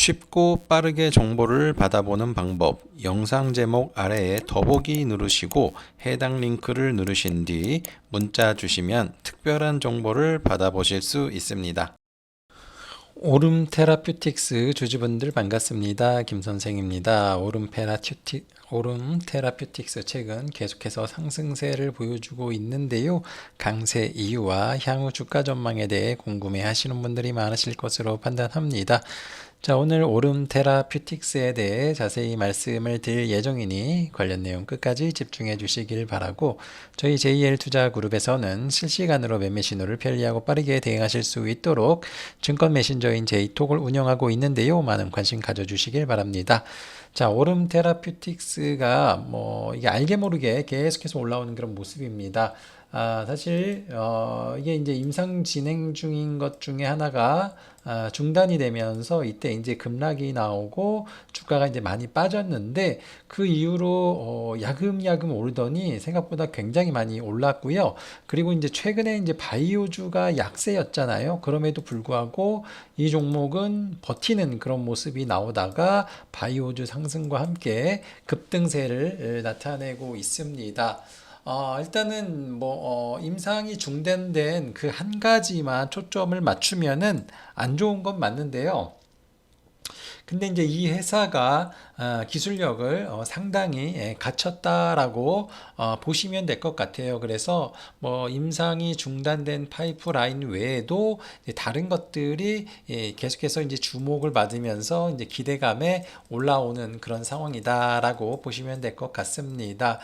쉽고 빠르게 정보를 받아보는 방법 영상 제목 아래에 더보기 누르시고 해당 링크를 누르신 뒤 문자 주시면 특별한 정보를 받아보실 수 있습니다. 오름 테라퓨틱스 주주분들 반갑습니다. 김 선생입니다. 오름 페라튜틱 오름 테라퓨틱스 최근 계속해서 상승세를 보여주고 있는데요. 강세 이유와 향후 주가 전망에 대해 궁금해 하시는 분들이 많으실 것으로 판단합니다. 자, 오늘 오름 테라퓨틱스에 대해 자세히 말씀을 드릴 예정이니 관련 내용 끝까지 집중해 주시길 바라고 저희 JL 투자 그룹에서는 실시간으로 매매 신호를 편리하고 빠르게 대응하실 수 있도록 증권 메신저인 제이톡을 운영하고 있는데요. 많은 관심 가져 주시길 바랍니다. 자, 오름 테라퓨틱스가 뭐 이게 알게 모르게 계속해서 올라오는 그런 모습입니다. 아, 사실 어, 이게 이제 임상 진행 중인 것 중에 하나가 아, 중단이 되면서 이때 이제 급락이 나오고 주가가 이제 많이 빠졌는데 그 이후로 어, 야금야금 오르더니 생각보다 굉장히 많이 올랐고요. 그리고 이제 최근에 이제 바이오주가 약세였잖아요. 그럼에도 불구하고 이 종목은 버티는 그런 모습이 나오다가 바이오주 상 승과 함께 급등세를 나타내고 있습니다. 어, 일단은 뭐 어, 임상이 중단된 그 한 가지만 초점을 맞추면은 안 좋은 건 맞는데요. 근데 이제 이 회사가 어, 기술력을 어, 상당히 예, 갖췄다라고 어, 보시면 될 것 같아요. 그래서 뭐 임상이 중단된 파이프라인 외에도 다른 것들이 예, 계속해서 이제 주목을 받으면서 이제 기대감에 올라오는 그런 상황이다라고 보시면 될 것 같습니다.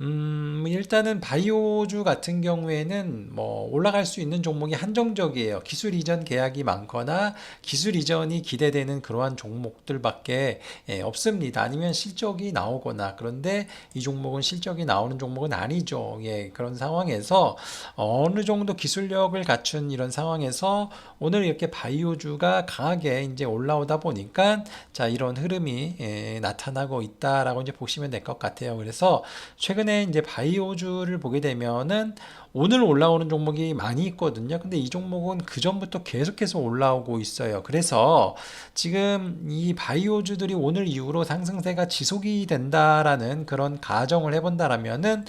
음, 일단은 바이오주 같은 경우에는 뭐 올라갈 수 있는 종목이 한정적이에요. 기술 이전 계약이 많거나 기술 이전이 기대되는 그러한 종목들밖에 예, 없습니다. 아니면 실적이 나오거나 그런데 이 종목은 실적이 나오는 종목은 아니죠. 예, 그런 상황에서 어느 정도 기술력을 갖춘 이런 상황에서 오늘 이렇게 바이오주가 강하게 이제 올라오다 보니까 자 이런 흐름이 예, 나타나고 있다라고 이제 보시면 될 것 같아요. 그래서 최근 최근에 이제 바이오주를 보게 되면은 오늘 올라오는 종목이 많이 있거든요. 근데 이 종목은 그 전부터 계속해서 올라오고 있어요. 그래서 지금 이 바이오주들이 오늘 이후로 상승세가 지속이 된다라는 그런 가정을 해본다라면은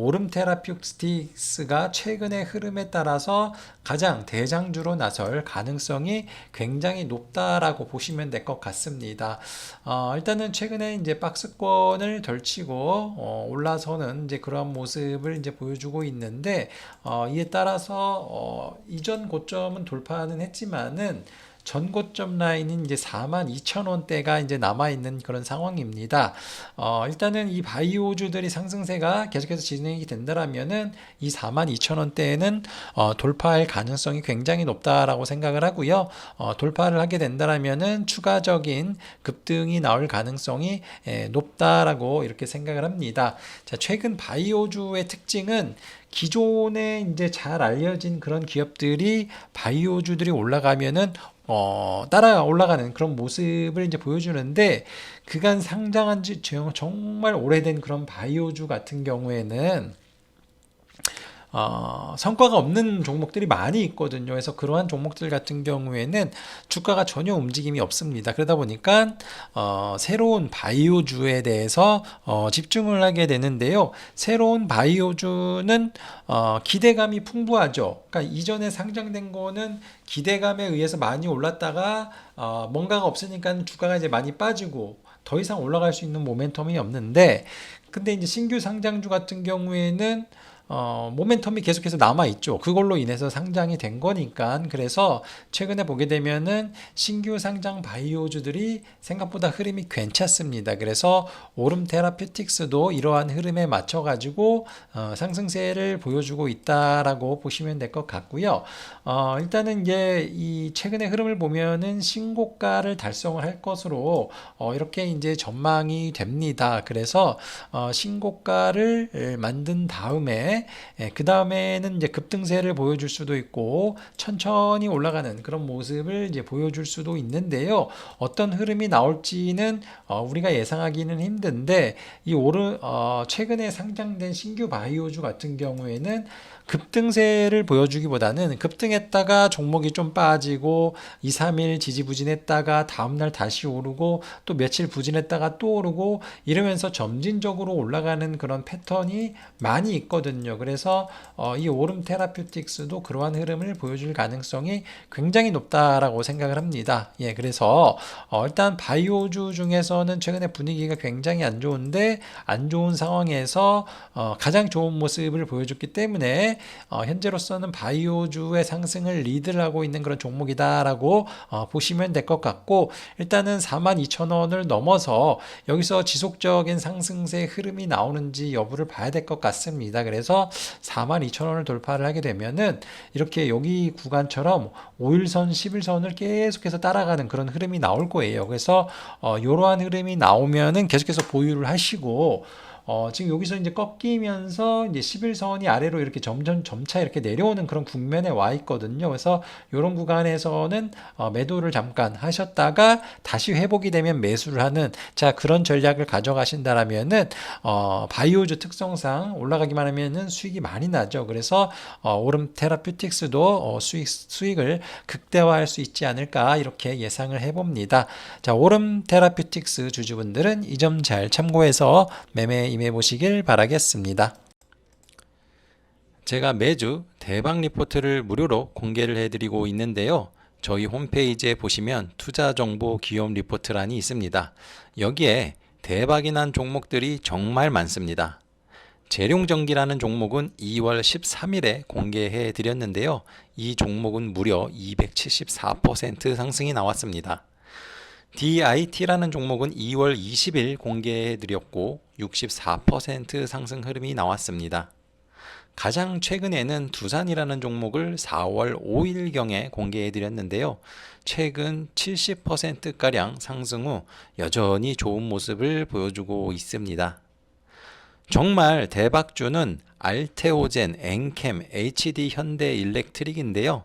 오름 테라피스틱스가 최근의 흐름에 따라서 가장 대장주로 나설 가능성이 굉장히 높다라고 보시면 될 것 같습니다. 어, 일단은 최근에 이제 박스권을 덜치고 어, 올라서는 이제 그런 모습을 이제 보여주고 있는데 어, 이에 따라서 어, 이전 고점은 돌파는 했지만은 전고점 라인인 이제 4만 2천 원대가 이제 남아 있는 그런 상황입니다. 어, 일단은 이 바이오주들이 상승세가 계속해서 진행이 된다라면은 이 4만 2천 원대에는 어, 돌파할 가능성이 굉장히 높다라고 생각을 하고요. 어, 돌파를 하게 된다라면은 추가적인 급등이 나올 가능성이 에, 높다라고 이렇게 생각을 합니다. 자, 최근 바이오주의 특징은 기존에 이제 잘 알려진 그런 기업들이 바이오주들이 올라가면은 어, 따라 올라가는 그런 모습을 이제 보여주는데 그간 상장한 지 정말 오래된 그런 바이오주 같은 경우에는 어, 성과가 없는 종목들이 많이 있거든요. 그래서 그러한 종목들 같은 경우에는 주가가 전혀 움직임이 없습니다. 그러다 보니까 어, 새로운 바이오주에 대해서 어, 집중을 하게 되는데요. 새로운 바이오주는 어, 기대감이 풍부하죠. 그러니까 이전에 상장된 거는 기대감에 의해서 많이 올랐다가 어, 뭔가가 없으니까 주가가 이제 많이 빠지고 더 이상 올라갈 수 있는 모멘텀이 없는데 근데 이제 신규 상장주 같은 경우에는 어, 모멘텀이 계속해서 남아 있죠. 그걸로 인해서 상장이 된 거니까 그래서 최근에 보게 되면은 신규 상장 바이오주들이 생각보다 흐름이 괜찮습니다. 그래서 오름 테라퓨틱스도 이러한 흐름에 맞춰 가지고 어, 상승세를 보여주고 있다라고 보시면 될 것 같고요. 어, 일단은 이제 이 최근의 흐름을 보면은 신고가를 달성을 할 것으로 어, 이렇게 이제 전망이 됩니다. 그래서 어, 신고가를 만든 다음에 예, 그 다음에는 이제 급등세를 보여줄 수도 있고 천천히 올라가는 그런 모습을 이제 보여줄 수도 있는데요. 어떤 흐름이 나올지는 어, 우리가 예상하기는 힘든데 이 오르 어, 최근에 상장된 신규 바이오주 같은 경우에는 급등세를 보여주기보다는 급등했다가 종목이 좀 빠지고 2, 3일 지지부진했다가 다음날 다시 오르고 또 며칠 부진했다가 또 오르고 이러면서 점진적으로 올라가는 그런 패턴이 많이 있거든요. 그래서 어, 이 오름 테라퓨틱스도 그러한 흐름을 보여줄 가능성이 굉장히 높다라고 생각을 합니다. 예, 그래서 어, 일단 바이오주 중에서는 최근에 분위기가 굉장히 안 좋은데 안 좋은 상황에서 어, 가장 좋은 모습을 보여줬기 때문에 어, 현재로서는 바이오주의 상승을 리드를 하고 있는 그런 종목이다라고 어, 보시면 될 것 같고 일단은 42,000원을 넘어서 여기서 지속적인 상승세 흐름이 나오는지 여부를 봐야 될 것 같습니다. 그래서 42,000원을 돌파를 하게 되면은 이렇게 여기 구간처럼 5일선, 11선을 계속해서 따라가는 그런 흐름이 나올 거예요. 그래서 어, 이러한 흐름이 나오면은 계속해서 보유를 하시고 어, 지금 여기서 이제 꺾이면서 이제 11선이 아래로 이렇게 점점 점차 이렇게 내려오는 그런 국면에 와 있거든요. 그래서 이런 구간에서는 어, 매도를 잠깐 하셨다가 다시 회복이 되면 매수를 하는 자 그런 전략을 가져가신다라면은 어, 바이오주 특성상 올라가기만 하면은 수익이 많이 나죠. 그래서 어, 오름 테라퓨틱스도 어, 수익 수익을 극대화할 수 있지 않을까 이렇게 예상을 해봅니다. 자 오름 테라퓨틱스 주주분들은 이 점 잘 참고해서 매매 임해 보시길 바라겠습니다. 제가 매주 대박 리포트를 무료로 공개를 해드리고 있는데요. 저희 홈페이지에 보시면 투자 정보 기업 리포트란이 있습니다. 여기에 대박이 난 종목들이 정말 많습니다. 재룡전기라는 종목은 2월 13일에 공개해 드렸는데요. 이 종목은 무려 274% 상승이 나왔습니다. DIT라는 종목은 2월 20일 공개해 드렸고 64% 상승 흐름이 나왔습니다. 가장 최근에는 두산이라는 종목을 4월 5일경에 공개해 드렸는데요. 최근 70%가량 상승 후 여전히 좋은 모습을 보여주고 있습니다. 정말 대박주는 알테오젠, 엔캠, HD 현대 일렉트릭인데요.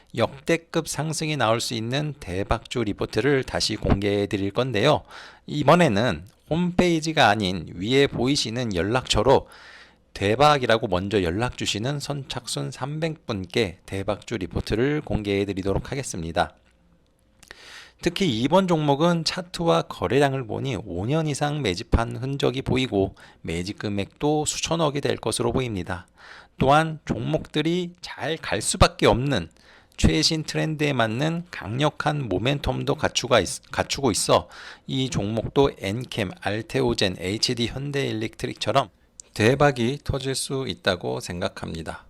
역대급 상승이 나올 수 있는 대박주 리포트를 다시 공개해 드릴 건데요. 이번에는 홈페이지가 아닌 위에 보이시는 연락처로 대박이라고 먼저 연락 주시는 선착순 300분께 대박주 리포트를 공개해 드리도록 하겠습니다. 특히 이번 종목은 차트와 거래량을 보니 5년 이상 매집한 흔적이 보이고 매집 금액도 수천억이 될 것으로 보입니다. 또한 종목들이 잘 갈 수밖에 없는 최신 트렌드에 맞는 강력한 모멘텀도 갖추고 있어 이 종목도 엔캠, 알테오젠, HD 현대일렉트릭처럼 대박이 터질 수 있다고 생각합니다.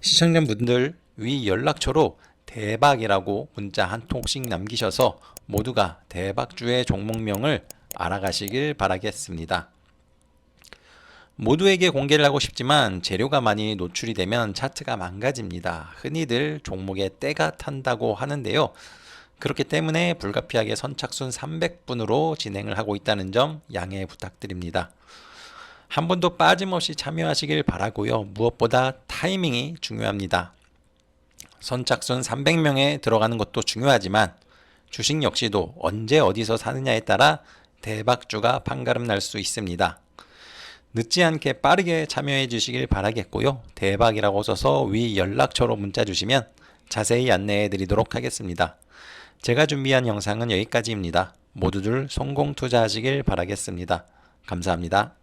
시청자분들 위 연락처로 대박이라고 문자 한 통씩 남기셔서 모두가 대박주의 종목명을 알아가시길 바라겠습니다. 모두에게 공개를 하고 싶지만 재료가 많이 노출이 되면 차트가 망가집니다. 흔히들 종목에 때가 탄다고 하는데요. 그렇기 때문에 불가피하게 선착순 300분으로 진행을 하고 있다는 점 양해 부탁드립니다. 한 번도 빠짐없이 참여하시길 바라고요. 무엇보다 타이밍이 중요합니다. 선착순 300명에 들어가는 것도 중요하지만 주식 역시도 언제 어디서 사느냐에 따라 대박주가 판가름 날 수 있습니다. 늦지 않게 빠르게 참여해 주시길 바라겠고요. 대박이라고 써서 위 연락처로 문자 주시면 자세히 안내해 드리도록 하겠습니다. 제가 준비한 영상은 여기까지입니다. 모두들 성공 투자하시길 바라겠습니다. 감사합니다.